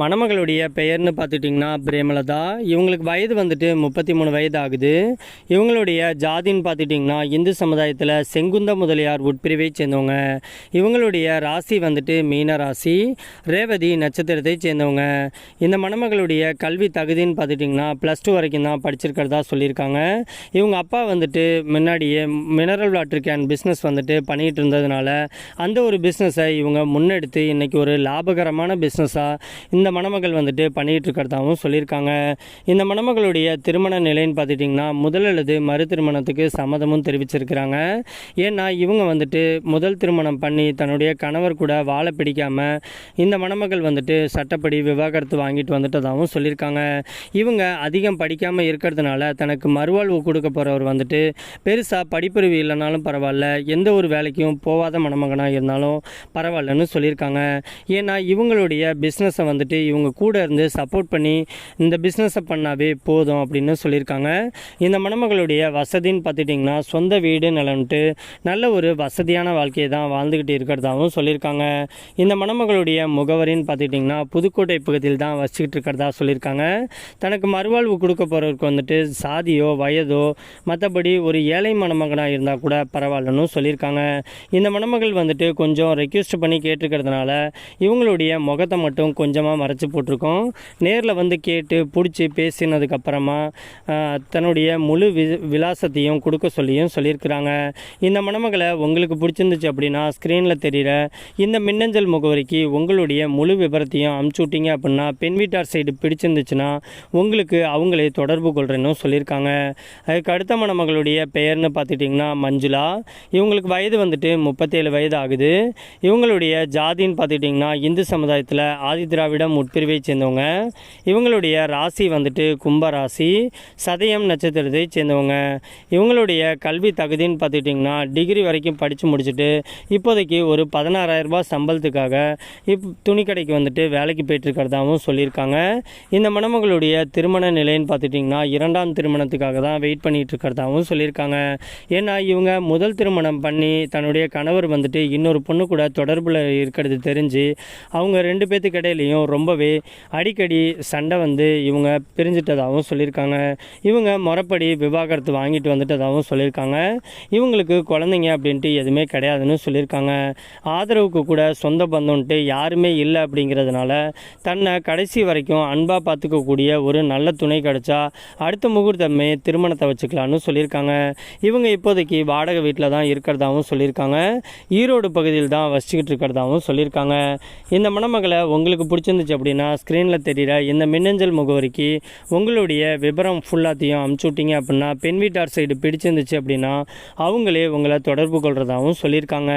மணமகளுடைய பெயர்னு பார்த்துட்டிங்கன்னா பிரேமலதா. இவங்களுக்கு வயது வந்துட்டு முப்பத்தி மூணு வயது ஆகுது இவங்களுடைய ஜாதின்னு பார்த்துட்டிங்கன்னா இந்து சமுதாயத்தில் செங்குந்த முதலியார் உட்பிரிவை சேர்ந்தவங்க. இவங்களுடைய ராசி வந்துட்டு மீன ராசி ரேவதி நட்சத்திரத்தை சேர்ந்தவங்க. இந்த மணமகளுடைய கல்வி தகுதின்னு பார்த்துட்டிங்கன்னா ப்ளஸ் டூ வரைக்கும் தான் படிச்சிருக்கிறதா சொல்லியிருக்காங்க. இவங்க அப்பா வந்துட்டு முன்னாடியே மினரல் வாட்டர் கேன் பிஸ்னஸ் வந்துட்டு பண்ணிகிட்டு இருந்ததுனால அந்த ஒரு பிஸ்னஸை இவங்க முன்னெடுத்து இன்றைக்கி ஒரு லாபகரமான பிஸ்னஸாக இந்த மணமகள் வந்துட்டு பண்ணிகிட்டு இருக்கிறதாகவும் சொல்லியிருக்காங்க. இந்த மணமகளுடைய திருமண நிலைன்னு பார்த்துட்டிங்கன்னா முதல் அல்லது மறு திருமணத்துக்கு சம்மதமும் தெரிவிச்சிருக்கிறாங்க. ஏன்னா இவங்க வந்துட்டு முதல் திருமணம் பண்ணி தன்னுடைய கணவர் கூட வாழ பிடிக்காமல் இந்த மணமகள் வந்துட்டு சட்டப்படி விவாகரத்து வாங்கிட்டு வந்துட்டதாகவும் சொல்லியிருக்காங்க. இவங்க அதிகம் படிக்காமல் இருக்கிறதுனால தனக்கு மறுவாழ்வு கொடுக்க போகிறவர் வந்துட்டு பெருசாக படிப்பறிவு இல்லைனாலும் பரவாயில்ல. எந்த ஒரு வேலைக்கும் போகாத மணமகனாக இருந்தாலும் பரவாயில்லன்னு சொல்லியிருக்காங்க. ஏன்னா இவங்களுடைய பிஸ்னஸை வந்துட்டு இவங்க கூட இருந்து சப்போர்ட் பண்ணி இந்த பிஸ்னஸை பண்ணாவே போதும் அப்படின்னு சொல்லியிருக்காங்க. இந்த மணமகளுடைய வசதின்னு பார்த்துட்டிங்கன்னா சொந்த வீடு நிலன்ட்டு நல்ல ஒரு வசதியான வாழ்க்கையை தான் வாழ்ந்துக்கிட்டு இருக்கிறதாகவும் சொல்லியிருக்காங்க. இந்த மணமகளுடைய முகவரின்னு பார்த்துட்டிங்கன்னா புதுக்கோட்டை பகுதியில் தான் வச்சுக்கிட்டு இருக்கிறதா சொல்லியிருக்காங்க. தனக்கு மறுவாழ்வு கொடுக்க போகிறவருக்கு வந்துட்டு சாதியோ வயதோ மற்றபடி ஒரு ஏழை மணமகனாக இருந்தால் கூட பரவாயில்லன்னு சொல்லியிருக்காங்க. இந்த மணமகள் வந்துட்டு கொஞ்சம் ரெக்வெஸ்ட் பண்ணி கேட்டிருக்கிறதுனால இவங்களுடைய முகத்தை மட்டும் கொஞ்சமாக மறைச்சி போட்டிருக்கோம். நேரில் வந்து கேட்டு பிடிச்சி பேசினதுக்கப்புறமா தன்னுடைய முழு வி விலாசத்தையும் கொடுக்க சொல்லியும் சொல்லியிருக்கிறாங்க. இந்த மணமகளை உங்களுக்கு பிடிச்சிருந்துச்சு அப்படின்னா ஸ்க்ரீனில் தெரிகிற இந்த மின்னஞ்சல் முகவரிக்கு உங்களுடைய முழு விபரத்தையும் அமுச்சு விட்டீங்க அப்படின்னா பெண் வீட்டார் சைடு பிடிச்சிருந்துச்சுன்னா உங்களுக்கு அவங்களே தொடர்பு கொள்கிறேன்னு சொல்லியிருக்காங்க. அதுக்கு அடுத்த மணமகளுடைய பெயர்னு பார்த்துட்டிங்கன்னா மஞ்சுளா. இவங்களுக்கு வயது வந்துட்டு முப்பத்தேழு வயது ஆகுது. இவங்களுடைய ஜாதின்னு பார்த்துட்டிங்கன்னா இந்து சமுதாயத்தில் ஆதி திராவிடம் உட்பிரிவை சேர்ந்தவங்க. இவங்களுடைய ராசி வந்துட்டு கும்ப ராசி சதயம் நட்சத்திரத்தை சேர்ந்தவங்க. இவங்களுடைய கல்வி தகுதின்னு பார்த்துக்கிட்டிங்கன்னா டிகிரி வரைக்கும் படித்து முடிச்சுட்டு இப்போதைக்கு ஒரு பதினாறாயிரம் சம்பளத்துக்காக இப் துணிக்கடைக்கு வந்துட்டு வேலைக்கு போயிட்டுருக்கிறதாகவும் சொல்லியிருக்காங்க. இந்த மணமகளுடைய திருமண நிலைன்னு பார்த்துட்டிங்கன்னா இரண்டாம் திருமணத்துக்காக தான் வெயிட் பண்ணிகிட்டு இருக்கிறதாகவும் சொல்லியிருக்காங்க. ஏன்னா இவங்க முதல் திருமணம் பண்ணி தன்னுடைய கணவர் வந்துட்டு இன்னொரு பொண்ணு கூட தொடர்பில் இருக்கிறது தெரிஞ்சு அவங்க ரெண்டு பேர்த்துக்கு இடையிலையும் ரொம்பவே அடிக்கடி சண்டை வந்து இவங்க பிரிஞ்சிட்டதாகவும் சொல்லியிருக்காங்க. இவங்க முறைப்படி விவாகரத்து வாங்கிட்டு வந்துட்டதாகவும் சொல்லியிருக்காங்க. இவங்களுக்கு குழந்தைங்க அப்படின்ட்டு எதுவுமே கிடையாதுன்னு சொல்லியிருக்காங்க. ஆதரவுக்கு கூட சொந்த பந்தம்ன்ட்டு யாருமே இல்லை அப்படிங்கிறதுனால தன்னை கடைசி வரைக்கும் அன்பாக பார்த்துக்கக்கூடிய ஒரு நல்ல துணை கிடைச்சா அடுத்த முகூர்த்தமே திருமணத்தை வச்சுக்கலான்னு சொல்லியிருக்காங்க. இவங்க இப்போதைக்கு வாடகை வீட்டில் தான் இருக்கிறதாகவும் சொல்லியிருக்காங்க. ஈரோடு பகுதியில் தான் வசிச்சுக்கிட்டு இருக்கிறதாகவும் சொல்லியிருக்காங்க. இந்த மணமகளை உங்களுக்கு பிடிச்சிருந்து இருந்துச்சு அப்படின்னா ஸ்க்ரீனில் தெரிகிற இந்த மின்னஞ்சல் முகவரிக்கு உங்களுடைய விவரம் ஃபுல்லாத்தையும் அமுச்சு விட்டீங்க அப்படின்னா பெண் வீட்டார் சைடு பிடிச்சிருந்துச்சு அப்படின்னா அவங்களே உங்களை தொடர்பு கொள்கிறதாகவும் சொல்லியிருக்காங்க.